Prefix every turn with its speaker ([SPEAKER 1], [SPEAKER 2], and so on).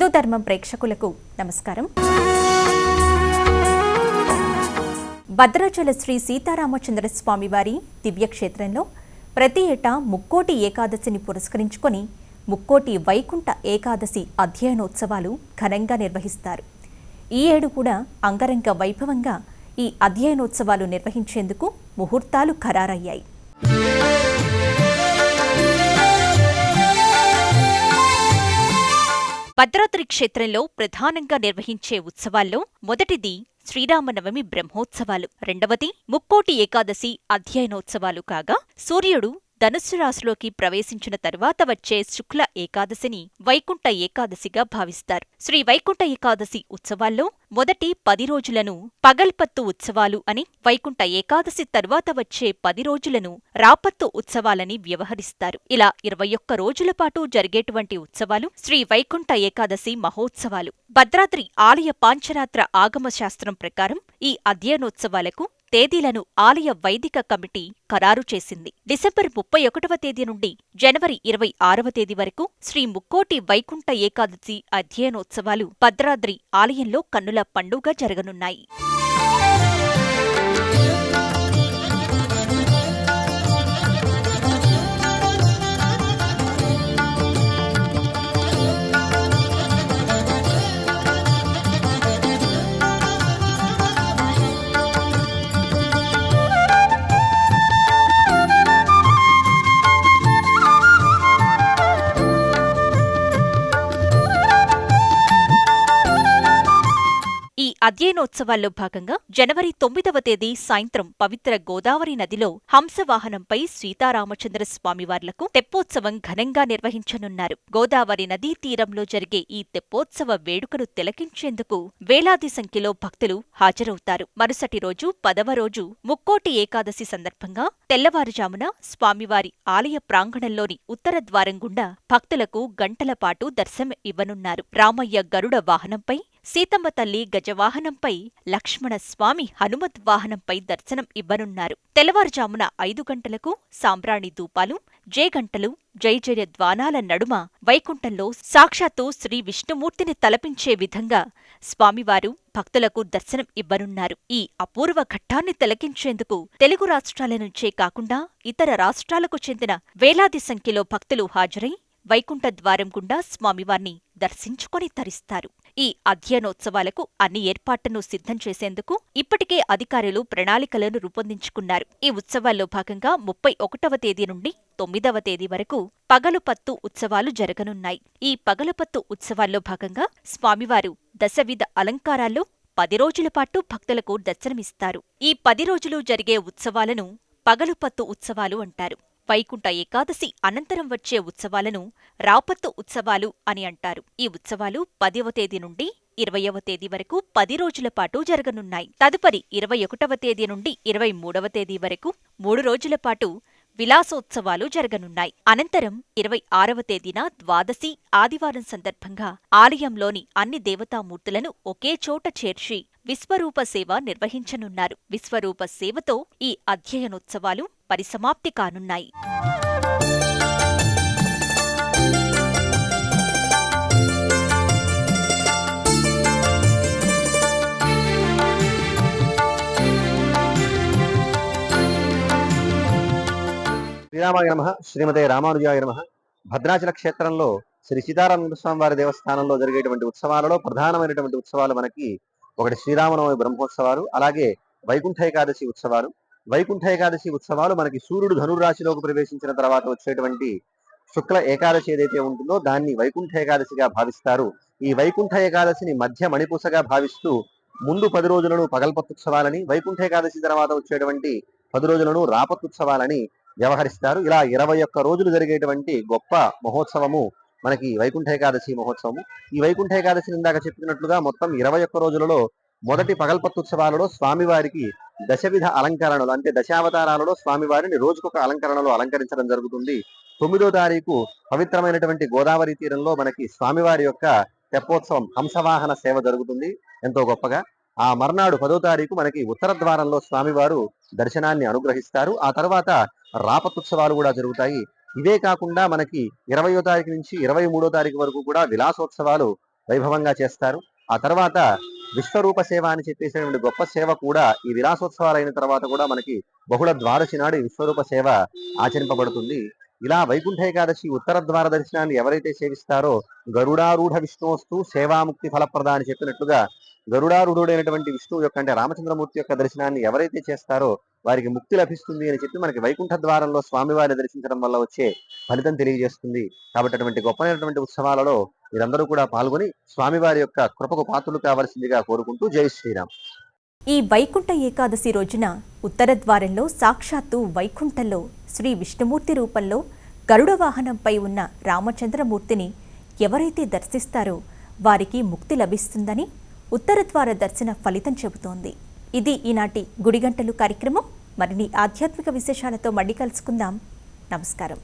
[SPEAKER 1] హిందూ ధర్మం ప్రేక్షకులకు నమస్కారం. భద్రాచల శ్రీ సీతారామచంద్ర స్వామి వారి దివ్యక్షేత్రంలో ప్రతి ఏటా ముక్కోటి ఏకాదశిని పురస్కరించుకొని ముక్కోటి వైకుంఠ ఏకాదశి అధ్యయనోత్సవాలు ఘనంగా నిర్వహిస్తారు. ఈ ఏడు కూడా అంగరంగ వైభవంగా ఈ అధ్యయనోత్సవాలు నిర్వహించేందుకు ముహూర్తాలు ఖరారయ్యాయి. భద్రాద్రి క్షేత్రంలో ప్రధానంగా నిర్వహించే ఉత్సవాల్లో మొదటిది శ్రీరామనవమి బ్రహ్మోత్సవాలు రెండవది ముక్కోటి ఏకాదశి అధ్యయనోత్సవాలు కాగా సూర్యుడు ధనుస్సు రాశిలోకి ప్రవేశించిన తరువాత వచ్చే శుక్ల ఏకాదశిని వైకుంఠ ఏకాదశిగా భావిస్తారు. శ్రీ వైకుంఠ ఏకాదశి ఉత్సవాల్లో మొదటి పది రోజులను పగల్పత్తు ఉత్సవాలు అని వైకుంఠ ఏకాదశి తరువాత వచ్చే పది రోజులను రాపత్తు ఉత్సవాలని వ్యవహరిస్తారు. ఇలా ఇరవై ఒక్క రోజుల పాటు జరిగేటువంటి ఉత్సవాలు శ్రీ వైకుంఠ ఏకాదశి మహోత్సవాలు. భద్రాద్రి ఆలయ పాంచరాత్ర ఆగమ శాస్త్రం ప్రకారం ఈ అధ్యయనోత్సవాలకు తేదీలను ఆలయ వైదిక కమిటీ ఖరారు చేసింది. డిసెంబర్ ముప్పై ఒకటవ తేదీ నుండి జనవరి ఇరవై ఆరవ తేదీ వరకు శ్రీ ముక్కోటి వైకుంఠ ఏకాదశి అధ్యయనోత్సవాలు భద్రాద్రి ఆలయంలో కన్నుల పండుగ జరగనున్నాయి. ఈ అధ్యయనోత్సవాల్లో భాగంగా జనవరి తొమ్మిదవ తేదీ సాయంత్రం పవిత్ర గోదావరి నదిలో హంసవాహనంపై సీతారామచంద్ర స్వామివార్లకు తెప్పోత్సవం ఘనంగా నిర్వహించనున్నారు. గోదావరి నదీ తీరంలో జరిగే ఈ తెప్పోత్సవ వేడుకను తిలకించేందుకు వేలాది సంఖ్యలో భక్తులు హాజరవుతారు. మరుసటి రోజు పదవ రోజు ముక్కోటి ఏకాదశి సందర్భంగా తెల్లవారుజామున స్వామివారి ఆలయ ప్రాంగణంలోని ఉత్తర ద్వారం గుండా భక్తులకు గంటల పాటు దర్శనం ఇవ్వనున్నారు. రామయ్య గరుడ వాహనంపై సీతమ్మ తల్లి గజవాహనంపై లక్ష్మణ స్వామి హనుమత్ వాహనంపై దర్శనం ఇవ్వనున్నారు. తెల్లవారుజామున ఐదు గంటలకు సాంబ్రాణి ధూపాలు జయగంటలు జయజయ ద్వానాల నడుమ వైకుంఠంలో సాక్షాత్తు శ్రీ విష్ణుమూర్తిని తలపించే విధంగా స్వామివారు భక్తులకు దర్శనం ఇవ్వనున్నారు. ఈ అపూర్వ ఘట్టాన్ని తిలకించేందుకు తెలుగు రాష్ట్రాల నుంచే కాకుండా ఇతర రాష్ట్రాలకు చెందిన వేలాది సంఖ్యలో భక్తులు హాజరై వైకుంఠ ద్వారం గుండా స్వామివారిని దర్శించుకొని తరిస్తారు. ఈ అధ్యయనోత్సవాలకు అన్ని ఏర్పాట్లను సిద్ధం చేసేందుకు ఇప్పటికే అధికారులు ప్రణాళికలను రూపొందించుకున్నారు. ఈ ఉత్సవాల్లో భాగంగా ముప్పై ఒకటవ తేదీ నుండి తొమ్మిదవ తేదీ వరకు పగలుపత్తు ఉత్సవాలు జరగనున్నాయి. ఈ పగలుపత్తు ఉత్సవాల్లో భాగంగా స్వామివారు దశవిధ అలంకారాల్లో పది రోజుల పాటు భక్తులకు దర్శనమిస్తారు. ఈ పది రోజులు జరిగే ఉత్సవాలను పగలుపత్తు ఉత్సవాలు అంటారు. వైకుంఠ ఏకాదశి అనంతరం వచ్చే ఉత్సవాలను రాపత్తు ఉత్సవాలు అని అంటారు. ఈ ఉత్సవాలు పదివ తేదీ నుండి ఇరవయవ తేదీ వరకు పది రోజుల పాటు జరగనున్నాయి. తదుపరి ఇరవై ఒకటవ తేదీ నుండి ఇరవై మూడవ తేదీ వరకు మూడు రోజుల పాటు విలాసోత్సవాలు జరగనున్నాయి. అనంతరం ఇరవై ఆరవ తేదీన ద్వాదశి ఆదివారం సందర్భంగా ఆలయంలోని అన్ని దేవతామూర్తులను ఒకే చోట చేర్చి విశ్వరూప సేవ నిర్వహించనున్నారు. విశ్వరూప సేవతో ఈ అధ్యయనోత్సవాలు పరిసమాప్తి కానున్నాయి.
[SPEAKER 2] శ్రీరామాయ నమ. శ్రీమతే రామానుజాయ నమ. భద్రాచల క్షేత్రంలో శ్రీ సీతారామ స్వామి వారి దేవస్థానంలో జరిగేటువంటి ఉత్సవాలలో ప్రధానమైనటువంటి ఉత్సవాలు మనకి ఒకటి శ్రీరామనవమి బ్రహ్మోత్సవాలు అలాగే వైకుంఠ ఏకాదశి ఉత్సవాలు. వైకుంఠ ఏకాదశి ఉత్సవాలు మనకి సూర్యుడు ధనుర్రాశిలోకి ప్రవేశించిన తర్వాత వచ్చేటువంటి శుక్ల ఏకాదశి ఏదైతే ఉంటుందో దాన్ని వైకుంఠ ఏకాదశిగా భావిస్తారు. ఈ వైకుంఠ ఏకాదశిని మధ్య మణిపూసగా భావిస్తూ ముందు పది రోజులను పగల్పత్తుత్సవాలని వైకుంఠ ఏకాదశి తర్వాత వచ్చేటువంటి పది రోజులను రాపత్తుత్సవాలని వ్యవహరిస్తారు. ఇలా ఇరవై ఒక్క రోజులు జరిగేటువంటి గొప్ప మహోత్సవము మనకి వైకుంఠ ఏకాదశి మహోత్సవము. ఈ వైకుంఠ ఏకాదశి ఇందాక చెప్పినట్లుగా మొత్తం ఇరవై ఒక్క రోజులలో మొదటి పగల్పత్తుత్సవాలలో స్వామివారికి దశవిధ అలంకరణలు అంటే దశావతారాలలో స్వామివారిని రోజుకొక అలంకరణలో అలంకరించడం జరుగుతుంది. తొమ్మిదో తారీఖు పవిత్రమైనటువంటి గోదావరి తీరంలో మనకి స్వామివారి యొక్క తెప్పోత్సవం హంసవాహన సేవ జరుగుతుంది. ఎంతో గొప్పగా. ఆ మర్నాడు పదో తారీఖు మనకి ఉత్తర ద్వారంలో స్వామివారు దర్శనాన్ని అనుగ్రహిస్తారు. ఆ తర్వాత రాపతుత్సవాలు కూడా జరుగుతాయి. ఇవే కాకుండా మనకి ఇరవయో తారీఖు నుంచి ఇరవై మూడో తారీఖు వరకు కూడా విలాసోత్సవాలు వైభవంగా చేస్తారు. ఆ తర్వాత విశ్వరూప సేవ అని చెప్పేసినటువంటి గొప్ప సేవ కూడా ఈ విలాసోత్సవాలు అయిన తర్వాత కూడా మనకి బహుళ ద్వాదశి నాడు విశ్వరూప సేవ ఆచరింపబడుతుంది. ఇలా వైకుంఠ ఏకాదశి ఉత్తర ద్వార దర్శనాన్ని ఎవరైతే సేవిస్తారో గరుడారూఢ విష్ణువస్తు సేవాముక్తి ఫలప్రద అని చెప్పినట్లుగా గరుడారూఢుడైనటువంటి విష్ణువు యొక్క అంటే రామచంద్రమూర్తి యొక్క దర్శనాన్ని ఎవరైతే చేస్తారో వారికి ముక్తి లభిస్తుంది అని చెప్పి మనకి వైకుంఠ ద్వారంలో స్వామివారిని దర్శించడం వల్ల వచ్చే ఫలితం తెలియజేస్తుంది. కాబట్టి అటువంటి గొప్పనైనటువంటి ఉత్సవాలలో మీరందరూ కూడా పాల్గొని స్వామివారి యొక్క కృపకు పాత్రలు కావాల్సిందిగా కోరుకుంటూ జై శ్రీరామ్.
[SPEAKER 1] ఈ వైకుంఠ ఏకాదశి రోజున ఉత్తర ద్వారంలో సాక్షాత్తు వైకుంఠంలో శ్రీ విష్ణుమూర్తి రూపంలో గరుడ వాహనంపై ఉన్న రామచంద్రమూర్తిని ఎవరైతే దర్శిస్తారో వారికి ముక్తి లభిస్తుందని ఉత్తరద్వార దర్శన ఫలితం చెబుతోంది. ఇది ఈనాటి గుడిగంటలు కార్యక్రమం. మరిన్ని ఆధ్యాత్మిక విశేషాలతో మళ్ళీ కలుసుకుందాం. నమస్కారం.